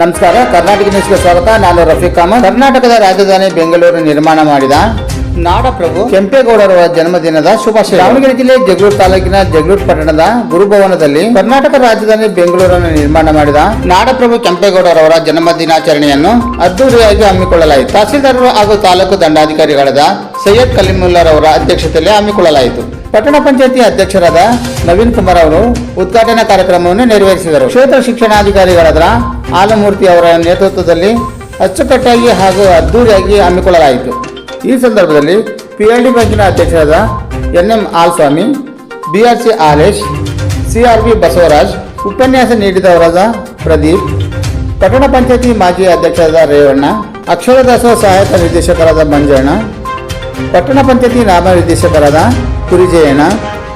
ನಮಸ್ಕಾರ, ಕರ್ನಾಟಕ ನ್ಯೂಸ್ಗೆ ಸ್ವಾಗತ. ನಾನು ರಫೀಕ್ ಅಹಮದ್. ಕರ್ನಾಟಕದ ರಾಜಧಾನಿ ಬೆಂಗಳೂರು ನಿರ್ಮಾಣ ಮಾಡಿದ ನಾಡಪ್ರಭು ಕೆಂಪೇಗೌಡರ ಜನ್ಮದಿನದ ಶುಭಾಶಯ. ದಾವಣಗೆರೆ ಜಿಲ್ಲೆ ಜಗಳೂರು ತಾಲೂಕಿನ ಜಗಳೂರು ಪಟ್ಟಣದ ಗುರುಭವನದಲ್ಲಿ ಕರ್ನಾಟಕ ರಾಜಧಾನಿ ಬೆಂಗಳೂರನ್ನು ನಿರ್ಮಾಣ ಮಾಡಿದ ನಾಡಪ್ರಭು ಕೆಂಪೇಗೌಡರವರ ಜನ್ಮದಿನಾಚರಣೆಯನ್ನು ಅದ್ದೂರಿಯಾಗಿ ಹಮ್ಮಿಕೊಳ್ಳಲಾಯಿತು. ತಹಸೀಲ್ದಾರರು ಹಾಗೂ ತಾಲೂಕು ದಂಡಾಧಿಕಾರಿಗಳಾದ ಸೈಯದ್ ಕಲಿಮುಲ್ಲರ್ ಅವರ ಅಧ್ಯಕ್ಷತೆಯಲ್ಲಿ ಹಮ್ಮಿಕೊಳ್ಳಲಾಯಿತು. ಪಟ್ಟಣ ಪಂಚಾಯತಿ ಅಧ್ಯಕ್ಷರಾದ ನವೀನ್ ಕುಮಾರ್ ಅವರು ಉದ್ಘಾಟನಾ ಕಾರ್ಯಕ್ರಮವನ್ನು ನೆರವೇರಿಸಿದರು. ಕ್ಷೇತ್ರ ಶಿಕ್ಷಣಾಧಿಕಾರಿಗಳಾದ ಆಲಮೂರ್ತಿ ಅವರ ನೇತೃತ್ವದಲ್ಲಿ ಅಚ್ಚುಕಟ್ಟಾಗಿ ಹಾಗೂ ಅದ್ದೂರಿಯಾಗಿ ಹಮ್ಮಿಕೊಳ್ಳಲಾಯಿತು. ಈ ಸಂದರ್ಭದಲ್ಲಿ ಪಿಎಲ್ಡಿ ಬ್ಯಾಂಕಿನ ಅಧ್ಯಕ್ಷರಾದ N M Alswamy BRC Alesh CRB Basavaraj, ಉಪನ್ಯಾಸ ನೀಡಿದವರಾದ ಪ್ರದೀಪ್, ಪಟ್ಟಣ ಪಂಚಾಯತಿ ಮಾಜಿ ಅಧ್ಯಕ್ಷರಾದ ರೇವಣ್ಣ ಅಕ್ಷರದಾಸೋಹ ಸಹಾಯಕ ನಿರ್ದೇಶಕರಾದ ಮಂಜಣ್ಣ, ಪಟ್ಟಣ ಪಂಚಾಯತಿ ನಾಮ ನಿರ್ದೇಶಕರಾದ ಕುರಿಜಯಣ್ಣ,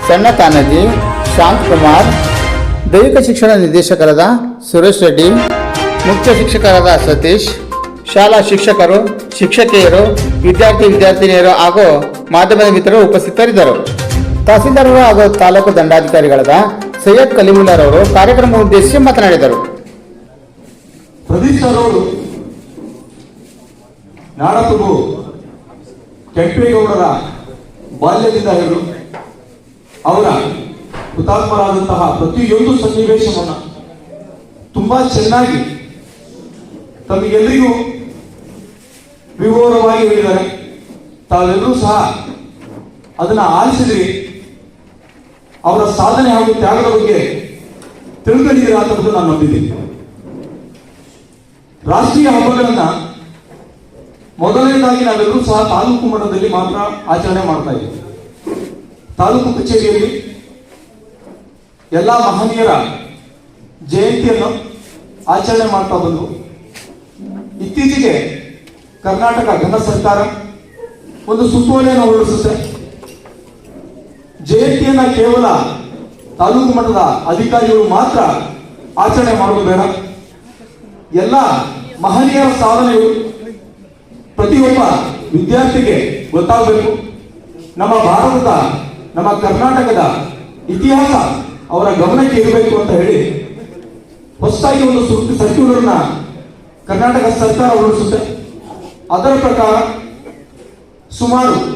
ಸಣ್ಣ ಕಾನಜಿ ಶಾಂತ್ ಕುಮಾರ್, ದೈಹಿಕ ಶಿಕ್ಷಣ ನಿರ್ದೇಶಕರಾದ ಸುರೇಶ್ ರೆಡ್ಡಿ, ಮುಖ್ಯ ಶಿಕ್ಷಕರಾದ ಸತೀಶ್, ಶಾಲಾ ಶಿಕ್ಷಕರು, ಶಿಕ್ಷಕಿಯರು, ವಿದ್ಯಾರ್ಥಿ ವಿದ್ಯಾರ್ಥಿನಿಯರು ಹಾಗೂ ಮಾಧ್ಯಮದ ಮಿತ್ರರು ಉಪಸ್ಥಿತರಿದ್ದರು. ತಹಸೀಲ್ದಾರರು ಹಾಗೂ ತಾಲೂಕು ದಂಡಾಧಿಕಾರಿಗಳಾದ ಸೈಯದ್ ಕಲಿಮುಲ್ಲಾರ್ ಅವರು ಕಾರ್ಯಕ್ರಮ ಉದ್ದೇಶಿಸಿ ಮಾತನಾಡಿದರು. ಕೆಂಪೇಗೌಡರ ಬಾಲ್ಯದಿಂದ ಹಿಡಿದು ಅವರ ಹುತಾತ್ಮರಾದಂತಹ ಪ್ರತಿಯೊಂದು ಸನ್ನಿವೇಶವನ್ನ ತುಂಬಾ ಚೆನ್ನಾಗಿ ತಮಗೆಲ್ಲರಿಗೂ ವಿವರವಾಗಿ ಹೇಳಿದ್ದಾರೆ. ತಾವೆಲ್ಲರೂ ಸಹ ಅದನ್ನ ಆಲಿಸಿದ್ರಿ. ಅವರ ಸಾಧನೆ ಹಾಗೂ ತ್ಯಾಗದ ಬಗ್ಗೆ ತಿಳ್ಕೊಂಡಿದ್ದೀರಾ ಅಂತ ನಾನು ನಂಬಿದ್ದೀನಿ. ರಾಷ್ಟ್ರೀಯ ಹಬ್ಬಗಳನ್ನ ಮೊದಲನೇದಾಗಿ ನಾವೆಲ್ಲರೂ ಸಹ ತಾಲೂಕು ಮಟ್ಟದಲ್ಲಿ ಮಾತ್ರ ಆಚರಣೆ ಮಾಡ್ತಾ ಇದ್ದೀವಿ. ತಾಲೂಕು ಕಚೇರಿಯಲ್ಲಿ ಎಲ್ಲ ಮಹನೀಯರ ಜಯಂತಿಯನ್ನು ಆಚರಣೆ ಮಾಡ್ತಾ ಬಂದು, ಇತ್ತೀಚೆಗೆ ಕರ್ನಾಟಕ ಘನ ಸರ್ಕಾರ ಒಂದು ಸುತ್ತೋಲೆಯನ್ನು ಹೊರಡಿಸುತ್ತೆ. ಜಯಂತಿಯನ್ನ ಕೇವಲ ತಾಲೂಕು ಮಟ್ಟದ ಅಧಿಕಾರಿಗಳು ಮಾತ್ರ ಆಚರಣೆ ಮಾಡುವುದು ಬೇಡ. ಎಲ್ಲ ಮಹನೀಯರ ಸಾಧನೆಗಳು ಪ್ರತಿಯೊಬ್ಬ ವಿದ್ಯಾರ್ಥಿಗೆ ಗೊತ್ತಾಗಬೇಕು. ನಮ್ಮ ಭಾರತದ, ನಮ್ಮ ಕರ್ನಾಟಕದ ಇತಿಹಾಸ ಅವರ ಗಮನಕ್ಕೆ ಇರಬೇಕು ಅಂತ ಹೇಳಿ ಹೊಸದಾಗಿ ಒಂದು ಸರ್ಕ್ಯುಲರ್ನ ಕರ್ನಾಟಕ ಸರ್ಕಾರ ಹೊರಡಿಸುತ್ತೆ. ಅದರ ಪ್ರಕಾರ ಸುಮಾರು